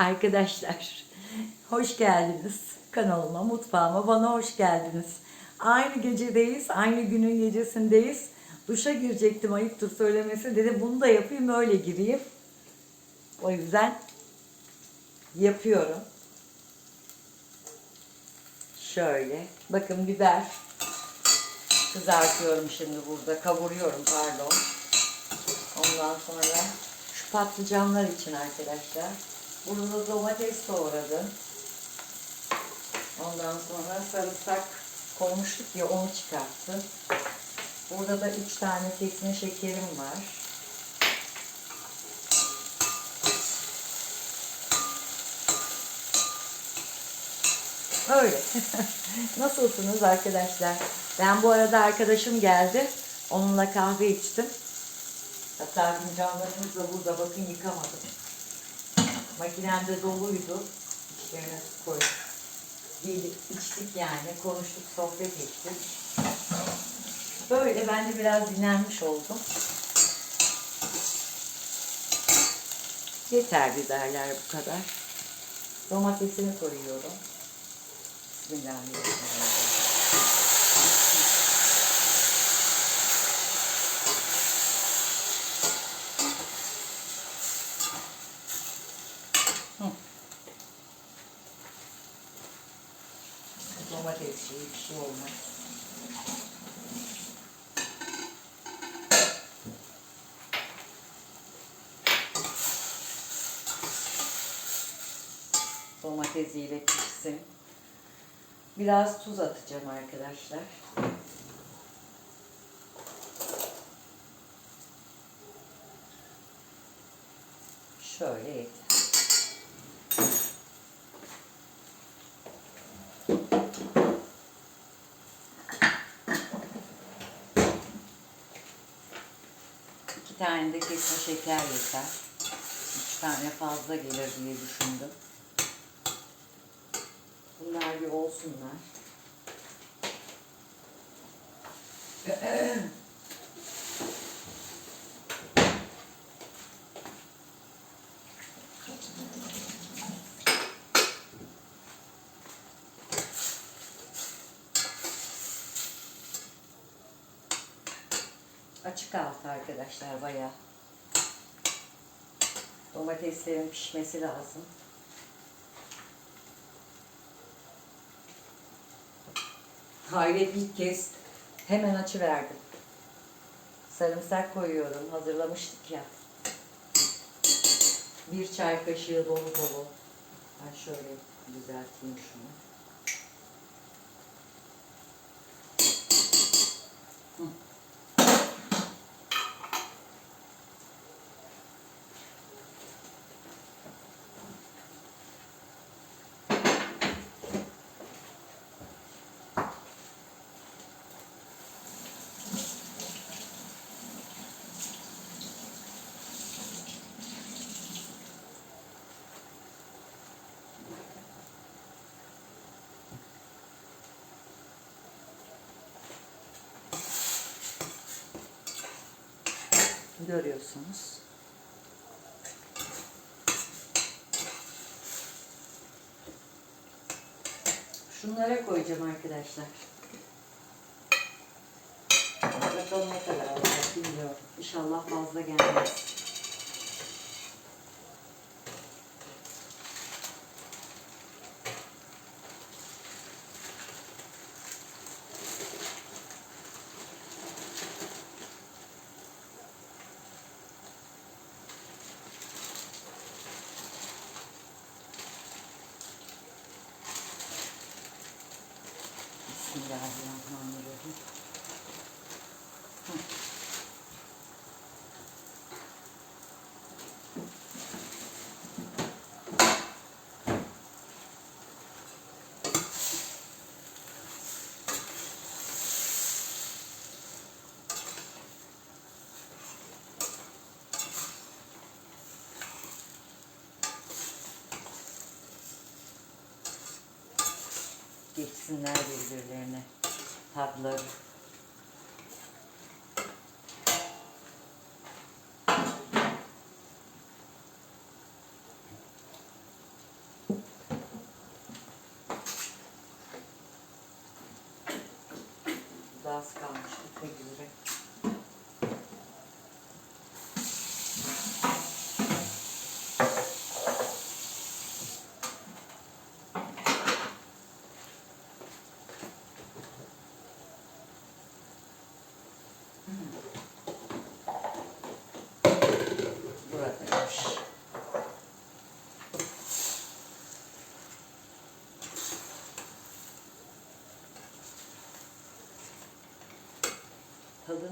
Arkadaşlar, hoş geldiniz kanalıma, mutfağıma, bana hoş geldiniz. Aynı gecedeyiz, aynı günün gecesindeyiz. Duşa girecektim ayıptır söylemesi. Dedim bunu da yapayım öyle gireyim. O yüzden yapıyorum. Şöyle. Bakın biber kızartıyorum şimdi burada. Kavuruyorum pardon. Ondan sonra şu patlıcanlar için arkadaşlar. Burada da domates doğradım. Ondan sonra sarımsak koymuştuk ya onu çıkarttım. Burada da üç tane kesme şekerim var. Öyle. Nasılsınız arkadaşlar? Ben bu arada arkadaşım geldi. Onunla kahve içtim. Hatta fincanlarımız da burada. Bakın yıkamadım. Makinemde doluydu. İçlerine koyduk. Yedik, içtik yani. Konuştuk, sohbet ettik. Böyle ben de biraz dinlenmiş oldum. Yeter biberler bu kadar. Domatesini koyuyorum. Bismillahirrahmanirrahim. Hı. Şeyi bir şey olmaz. Domatesiyle pişsin. Biraz tuz atacağım arkadaşlar. Şöyle yeter. Tane de kesme şeker yeter. Üç tane fazla gelir diye düşündüm. Bunlar bir olsunlar. Açık altı arkadaşlar bayağı. Domateslerin pişmesi lazım. Hayret ilk kez hemen açı verdim. Sarımsak koyuyorum. Hazırlamıştık ya. Bir çay kaşığı dolu dolu. Ben şöyle düzelteyim şunu. Görüyorsunuz. Şunlara koyacağım arkadaşlar. Bakalım ne kadar olacak bilmiyorum. İnşallah fazla gelmez. Yeah. geçsinler birbirlerine tatları. Daha az kalmıştı pek üzere.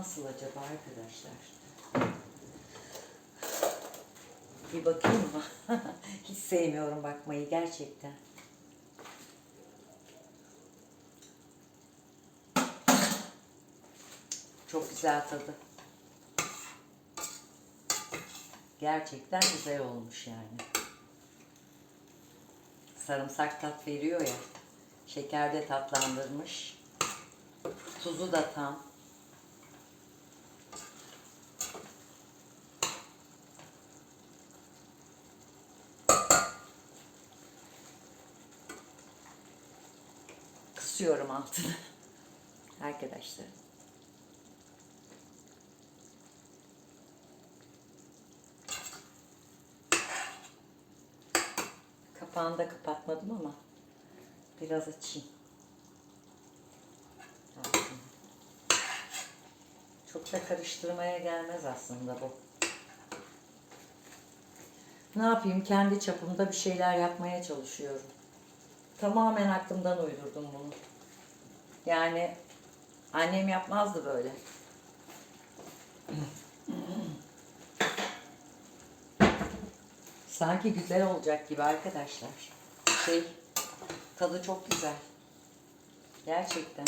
Nasıl acaba arkadaşlar? Bir bakayım mı? Hiç sevmiyorum bakmayı gerçekten. Çok güzel tadı. Gerçekten güzel olmuş yani. Sarımsak tat veriyor ya. Şeker de tatlandırmış. Tuzu da tam. Kısıyorum altını. Arkadaşlar. Kapağını da kapatmadım ama biraz açayım. Çok da karıştırmaya gelmez aslında bu. Ne yapayım? Kendi çapımda bir şeyler yapmaya çalışıyorum. Tamamen aklımdan uydurdum bunu. Yani annem yapmazdı böyle. Sanki güzel olacak gibi arkadaşlar. Şey, tadı çok güzel. Gerçekten.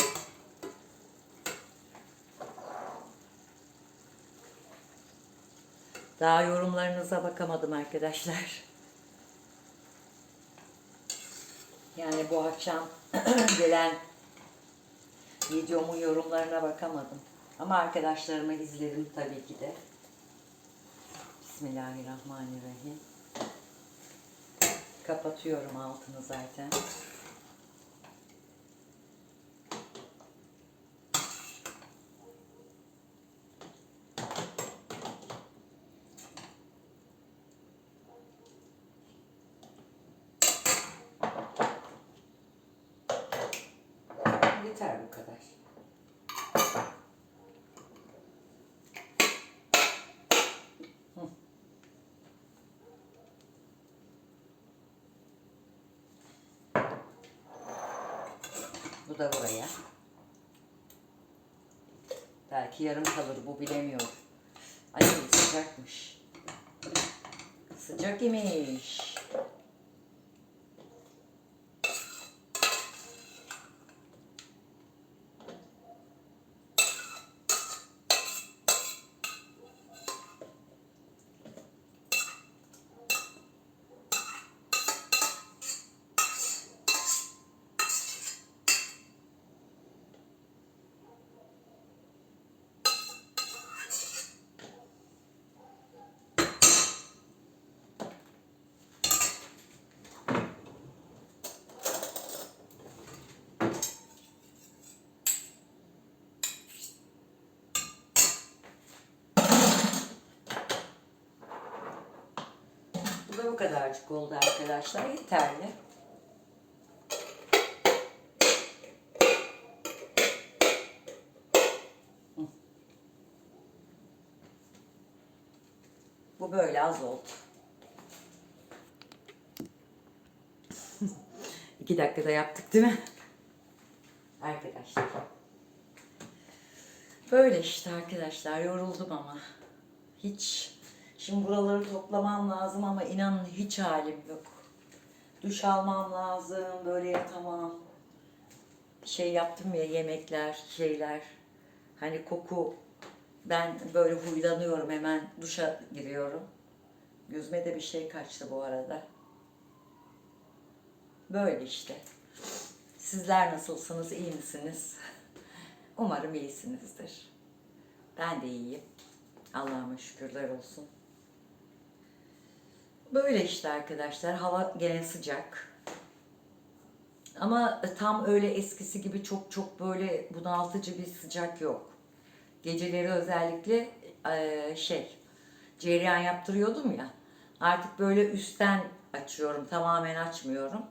Daha yorumlarınıza bakamadım arkadaşlar. Yani bu akşam gelen videomun yorumlarına bakamadım. Ama arkadaşlarıma izledim tabii ki de. Bismillahirrahmanirrahim. Kapatıyorum altını zaten. Yeter bu kadar. Bu da buraya. Belki yarım kalır bu bilemiyorum. Ay sıcakmış. Sıcak imiş. Bu da bu kadarcık oldu arkadaşlar. Yeterli. Bu böyle az oldu. İki dakikada yaptık değil mi? Arkadaşlar. Böyle işte arkadaşlar. Yoruldum ama. Hiç. Şimdi buraları toplamam lazım ama inanın hiç halim yok. Duş almam lazım. Böyle yatamam. Şey yaptım ya yemekler, şeyler. Hani koku. Ben böyle huylanıyorum hemen duşa giriyorum. Gözüme de bir şey kaçtı bu arada. Böyle işte. Sizler nasılsınız? iyi misiniz? Umarım iyisinizdir. Ben de iyiyim. Allah'ıma şükürler olsun. Böyle işte arkadaşlar. Hava gene sıcak. Ama tam öyle eskisi gibi çok çok böyle bunaltıcı bir sıcak yok. Geceleri özellikle eee, şey cereyan yaptırıyordum ya. Artık böyle üstten açıyorum. Tamamen açmıyorum.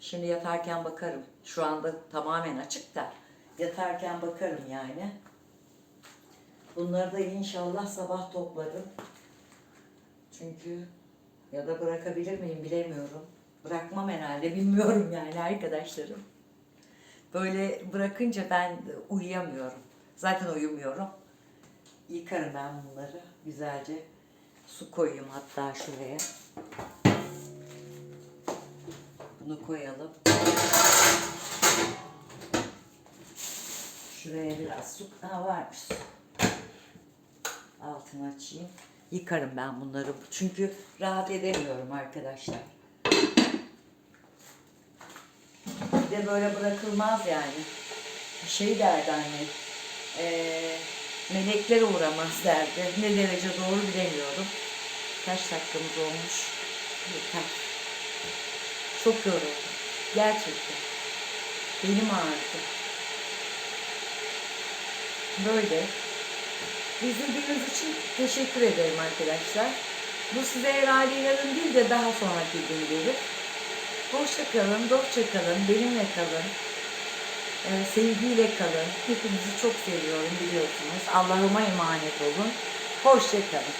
Şimdi yatarken bakarım. Şu anda tamamen açık da yatarken bakarım yani. Bunları da inşallah sabah toplarım. Çünkü ya da bırakabilir miyim bilemiyorum. Bırakmam herhalde bilmiyorum yani arkadaşlarım. Böyle bırakınca ben uyuyamıyorum. Zaten uyumuyorum. Yıkarım ben bunları güzelce. Su koyayım hatta şuraya. Bunu koyalım. Şuraya biraz su ha, varmış. su. Altını açayım. Yıkarım ben bunları. Çünkü rahat edemiyorum arkadaşlar. Bir de böyle bırakılmaz yani. Şey derdi anne. eee, melekler uğramaz derdi. Ne derece doğru bilemiyorum. Kaç dakikamız olmuş? Yeter. Çok yoruldum. Gerçekten. Belim ağrıdı. Böyle. İzlediğiniz için teşekkür ederim arkadaşlar. Bu size herhalde yarın değil de daha sonraki gün gelir. Hoşça kalın, dostça kalın, benimle kalın. Ee, sevgiyle kalın. Hepinizi çok seviyorum biliyorsunuz. Allah'ıma emanet olun. Hoşça kalın.